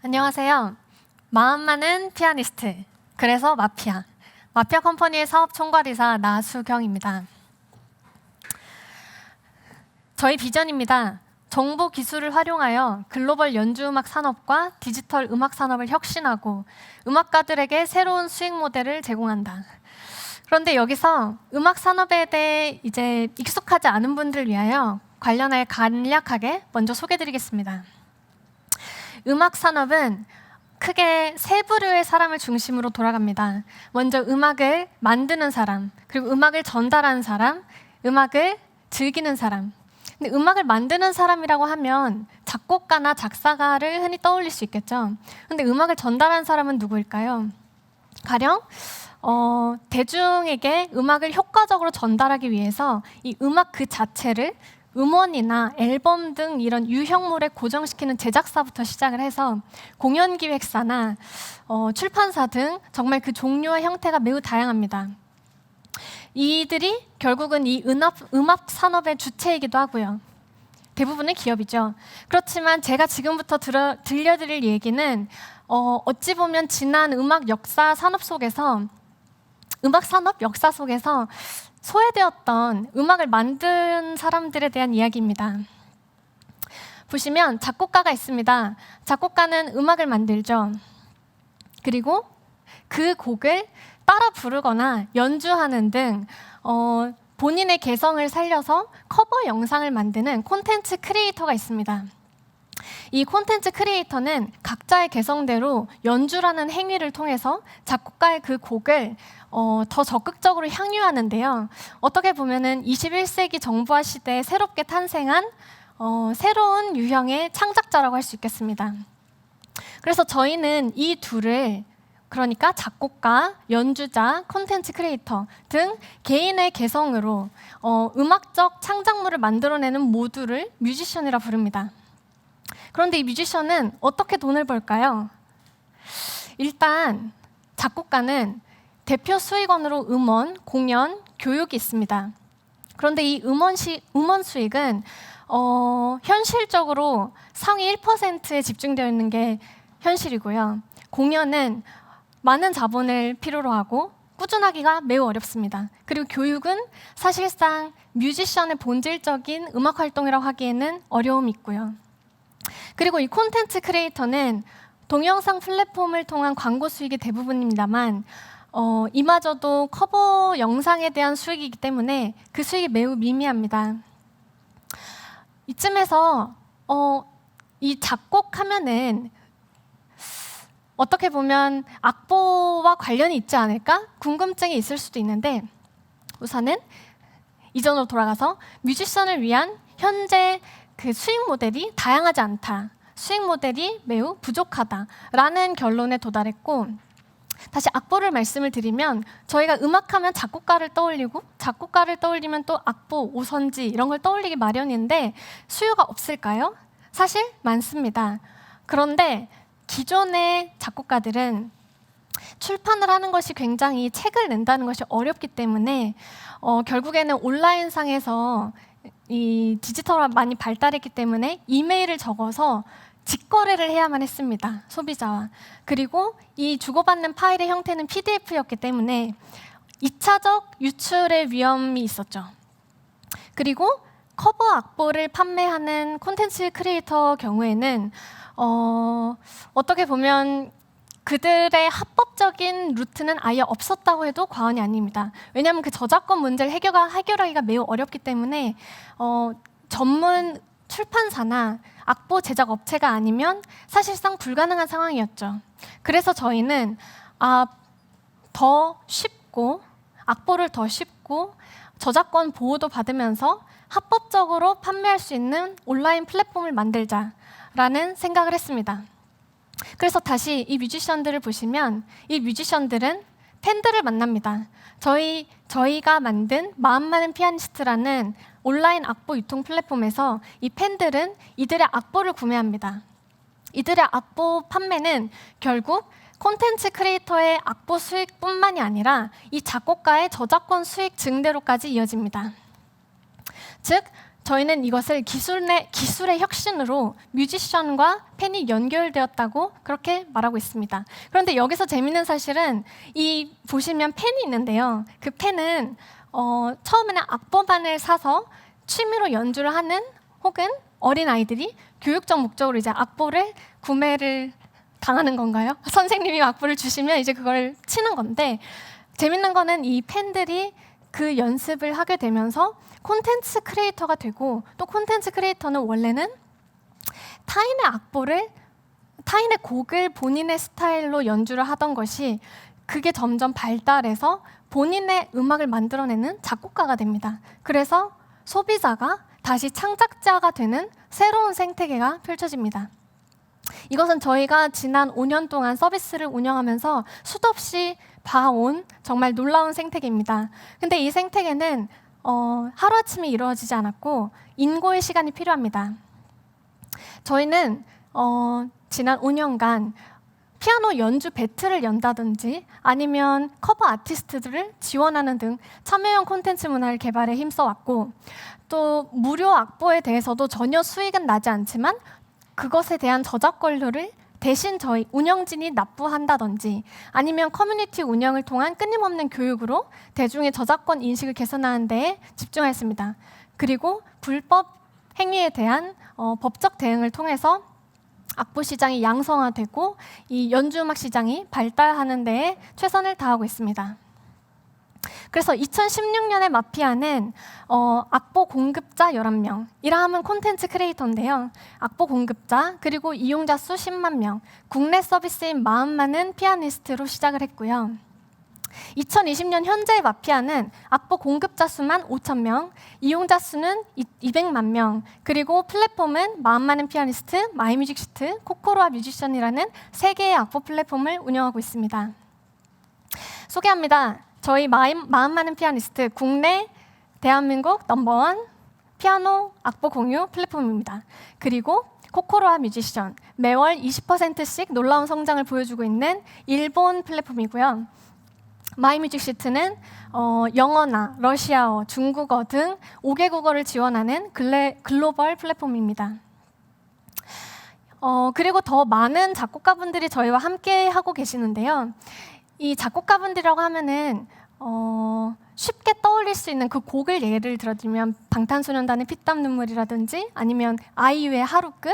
안녕하세요. 마음 많은 피아니스트. 그래서 마피아. 마피아 컴퍼니의 사업 총괄이사 나수경입니다. 저희 비전입니다. 정보 기술을 활용하여 글로벌 연주 음악 산업과 디지털 음악 산업을 혁신하고 음악가들에게 새로운 수익 모델을 제공한다. 그런데 여기서 음악 산업에 대해 이제 익숙하지 않은 분들을 위하여 관련하여 간략하게 먼저 소개드리겠습니다. 음악 산업은 크게 세 부류의 사람을 중심으로 돌아갑니다. 먼저 음악을 만드는 사람, 그리고 음악을 전달하는 사람, 음악을 즐기는 사람. 근데 음악을 만드는 사람이라고 하면 작곡가나 작사가를 흔히 떠올릴 수 있겠죠. 근데 음악을 전달하는 사람은 누구일까요? 가령 어, 대중에게 음악을 효과적으로 전달하기 위해서 이 음악 그 자체를 음원이나 앨범 등 이런 유형물에 고정시키는 제작사부터 시작을 해서 공연 기획사나 어, 출판사 등 정말 그 종류와 형태가 매우 다양합니다. 이들이 결국은 이 음악, 음악 산업의 주체이기도 하고요. 대부분은 기업이죠. 그렇지만 제가 지금부터 들어, 들려드릴 얘기는 어, 어찌 보면 지난 음악 역사 산업 속에서 음악 산업 역사 속에서 소외되었던 음악을 만든 사람들에 대한 이야기입니다. 보시면 작곡가가 있습니다. 작곡가는 음악을 만들죠. 그리고 그 곡을 따라 부르거나 연주하는 등 어, 본인의 개성을 살려서 커버 영상을 만드는 콘텐츠 크리에이터가 있습니다. 이 콘텐츠 크리에이터는 각자의 개성대로 연주라는 행위를 통해서 작곡가의 그 곡을 어, 더 적극적으로 향유하는데요. 어떻게 보면은 21세기 정부화 시대에 새롭게 탄생한 어, 새로운 유형의 창작자라고 할 수 있겠습니다. 그래서 저희는 이 둘을 그러니까 작곡가, 연주자, 콘텐츠 크리에이터 등 개인의 개성으로 어, 음악적 창작물을 만들어내는 모두를 뮤지션이라 부릅니다. 그런데 이 뮤지션은 어떻게 돈을 벌까요? 일단 작곡가는 대표 수익원으로 음원, 공연, 교육이 있습니다. 그런데 이 음원, 시, 음원 수익은 어, 현실적으로 상위 1%에 집중되어 있는 게 현실이고요. 공연은 많은 자본을 필요로 하고 꾸준하기가 매우 어렵습니다. 그리고 교육은 사실상 뮤지션의 본질적인 음악 활동이라고 하기에는 어려움이 있고요. 그리고 이 콘텐츠 크리에이터는 동영상 플랫폼을 통한 광고 수익이 대부분입니다만 어, 이마저도 커버 영상에 대한 수익이기 때문에 그 수익이 매우 미미합니다. 이쯤에서 어, 이 작곡하면은 어떻게 보면 악보와 관련이 있지 않을까 궁금증이 있을 수도 있는데 우선은 이전으로 돌아가서 뮤지션을 위한 현재 그 수익 모델이 다양하지 않다. 수익 모델이 매우 부족하다라는 결론에 도달했고 다시 악보를 말씀을 드리면 저희가 음악하면 작곡가를 떠올리고 작곡가를 떠올리면 또 악보, 오선지 이런 걸 떠올리기 마련인데 수요가 없을까요? 사실 많습니다. 그런데 기존의 작곡가들은 출판을 하는 것이 굉장히 책을 낸다는 것이 어렵기 때문에 어, 결국에는 온라인상에서 이 디지털화 많이 발달했기 때문에 이메일을 적어서 직거래를 해야만 했습니다. 소비자와. 그리고 이 주고받는 파일의 형태는 PDF였기 때문에 2차적 유출의 위험이 있었죠. 그리고 커버 악보를 판매하는 콘텐츠 크리에이터 경우에는 어, 어떻게 보면 그들의 합법적인 루트는 아예 없었다고 해도 과언이 아닙니다. 왜냐하면 그 저작권 문제를 해결하, 해결하기가 매우 어렵기 때문에 어, 전문 출판사나 악보 제작 업체가 아니면 사실상 불가능한 상황이었죠. 그래서 저희는 아, 더 쉽고 악보를 더 쉽고 저작권 보호도 받으면서 합법적으로 판매할 수 있는 온라인 플랫폼을 만들자라는 생각을 했습니다. 그래서 다시 이 뮤지션들을 보시면 이 뮤지션들은 팬들을 만납니다. 저희 저희가 만든 마음 많은 피아니스트라는 온라인 악보 유통 플랫폼에서 이 팬들은 이들의 악보를 구매합니다. 이들의 악보 판매는 결국 콘텐츠 크리에이터의 악보 수익뿐만이 아니라 이 작곡가의 저작권 수익 증대로까지 이어집니다. 즉 저희는 이것을 기술의, 기술의 혁신으로 뮤지션과 팬이 연결되었다고 그렇게 말하고 있습니다. 그런데 여기서 재밌는 사실은 이 보시면 펜이 있는데요. 그 펜은 어, 처음에는 악보만을 사서 취미로 연주를 하는 혹은 어린 아이들이 교육적 목적으로 이제 악보를 구매를 당하는 건가요? 선생님이 악보를 주시면 이제 그걸 치는 건데 재밌는 거는 이 팬들이 그 연습을 하게 되면서 콘텐츠 크리에이터가 되고 또 콘텐츠 크리에이터는 원래는 타인의 악보를 타인의 곡을 본인의 스타일로 연주를 하던 것이 그게 점점 발달해서 본인의 음악을 만들어내는 작곡가가 됩니다. 그래서 소비자가 다시 창작자가 되는 새로운 생태계가 펼쳐집니다. 이것은 저희가 지난 5년 동안 서비스를 운영하면서 수도 없이 봐온 정말 놀라운 생태계입니다. 근데 이 생태계는 어, 하루아침에 이루어지지 않았고 인고의 시간이 필요합니다. 저희는 어, 지난 5년간 피아노 연주 배틀을 연다든지 아니면 커버 아티스트들을 지원하는 등 참여형 콘텐츠 문화를 개발에 힘써왔고 또 무료 악보에 대해서도 전혀 수익은 나지 않지만 그것에 대한 저작권료를 대신 저희 운영진이 납부한다든지 아니면 커뮤니티 운영을 통한 끊임없는 교육으로 대중의 저작권 인식을 개선하는 데 집중하였습니다. 그리고 불법 행위에 대한 어, 법적 대응을 통해서 악보 시장이 양성화되고 이 연주음악 시장이 발달하는 데에 최선을 다하고 있습니다. 그래서 2016년에 마피아는 어, 악보 공급자 11명, 이라함은 콘텐츠 크리에이터인데요. 악보 공급자, 그리고 이용자 수 10만 명, 국내 서비스인 마음 많은 피아니스트로 시작을 했고요. 2020년 현재의 마피아는 악보 공급자 수만 5천 명, 이용자 수는 200만 명, 그리고 플랫폼은 마음 많은 피아니스트, 마이뮤직시트, 코코로아 뮤지션이라는 세 개의 악보 플랫폼을 운영하고 있습니다. 소개합니다. 저희 마음, 마음 많은 피아니스트 국내 대한민국 넘버원 피아노 악보 공유 플랫폼입니다. 그리고 코코로아 뮤지션 매월 20%씩 놀라운 성장을 보여주고 있는 일본 플랫폼이고요. 마이뮤직 시트는 어, 영어나 러시아어, 중국어 등 5개 국어를 지원하는 글레, 글로벌 플랫폼입니다. 어, 그리고 더 많은 작곡가분들이 저희와 함께 하고 계시는데요. 이 작곡가분들이라고 하면은 어, 쉽게 떠올릴 수 있는 그 곡을 예를 들어드리면 방탄소년단의 피땀 눈물이라든지 아니면 아이유의 하루 끝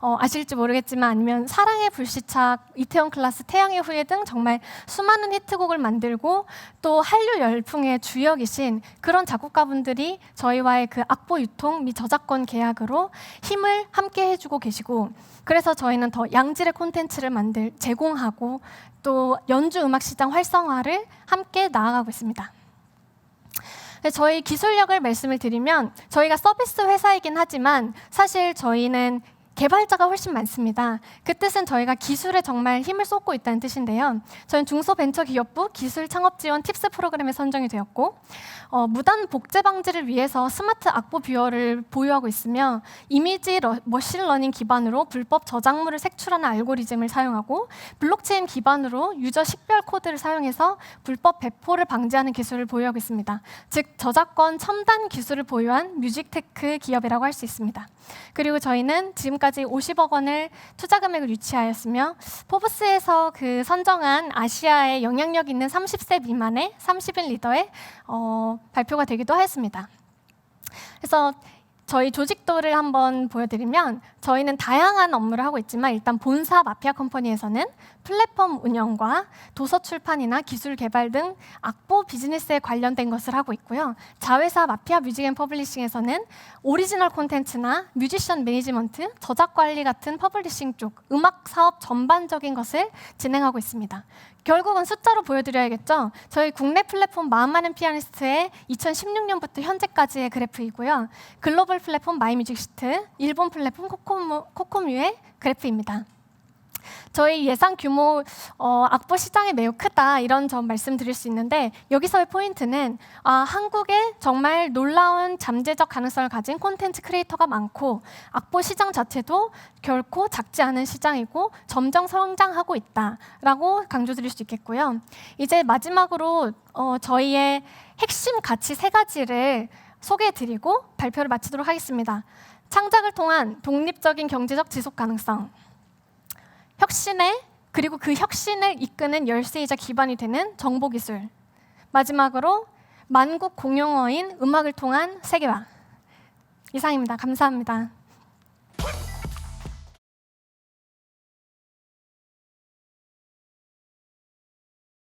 어, 아실지 모르겠지만 아니면 사랑의 불시착 이태원 클라스 태양의 후예 등 정말 수많은 히트곡을 만들고 또 한류 열풍의 주역이신 그런 작곡가분들이 저희와의 그 악보 유통 및 저작권 계약으로 힘을 함께 해주고 계시고 그래서 저희는 더 양질의 콘텐츠를 만들 제공하고 또 연주 음악 시장 활성화를 함께 나아가고 있습니다. 저희 기술력을 말씀을 드리면 저희가 서비스 회사이긴 하지만 사실 저희는 개발자가 훨씬 많습니다. 그 뜻은 저희가 기술에 정말 힘을 쏟고 있다는 뜻인데요. 저희는 중소벤처기업부 기술 창업 지원 팁스 프로그램에 선정이 되었고 어, 무단 복제 방지를 위해서 스마트 악보 뷰어를 보유하고 있으며 이미지 러, 머신러닝 기반으로 불법 저작물을 색출하는 알고리즘을 사용하고 블록체인 기반으로 유저 식별 코드를 사용해서 불법 배포를 방지하는 기술을 보유하고 있습니다. 즉 저작권 첨단 기술을 보유한 뮤직테크 기업이라고 할 수 있습니다. 그리고 저희는 지금까지 50억 원을 투자 금액을 유치하였으며 포브스에서 그 선정한 아시아의 영향력 있는 30세 미만의 30인 리더에 어, 발표가 되기도 하였습니다. 그래서 저희 조직도를 한번 보여드리면 저희는 다양한 업무를 하고 있지만 일단 본사 마피아 컴퍼니에서는 플랫폼 운영과 도서 출판이나 기술 개발 등 악보 비즈니스에 관련된 것을 하고 있고요. 자회사 마피아 뮤직 앤 퍼블리싱에서는 오리지널 콘텐츠나 뮤지션 매니지먼트, 저작 관리 같은 퍼블리싱 쪽 음악 사업 전반적인 것을 진행하고 있습니다. 결국은 숫자로 보여드려야겠죠. 저희 국내 플랫폼 마음 많은 피아니스트의 2016년부터 현재까지의 그래프이고요. 글로벌 플랫폼 마이뮤직시트, 일본 플랫폼 코코뮤, 코코뮤의 그래프입니다. 저희 예상 규모 어, 악보 시장이 매우 크다 이런 점 말씀드릴 수 있는데 여기서의 포인트는 아, 한국에 정말 놀라운 잠재적 가능성을 가진 콘텐츠 크리에이터가 많고 악보 시장 자체도 결코 작지 않은 시장이고 점점 성장하고 있다라고 강조드릴 수 있겠고요. 이제 마지막으로 어, 저희의 핵심 가치 세 가지를 소개해드리고 발표를 마치도록 하겠습니다. 창작을 통한 독립적인 경제적 지속 가능성, 혁신에 그리고 그 혁신을 이끄는 열쇠이자 기반이 되는 정보 기술. 마지막으로 만국 공용어인 음악을 통한 세계화. 이상입니다. 감사합니다.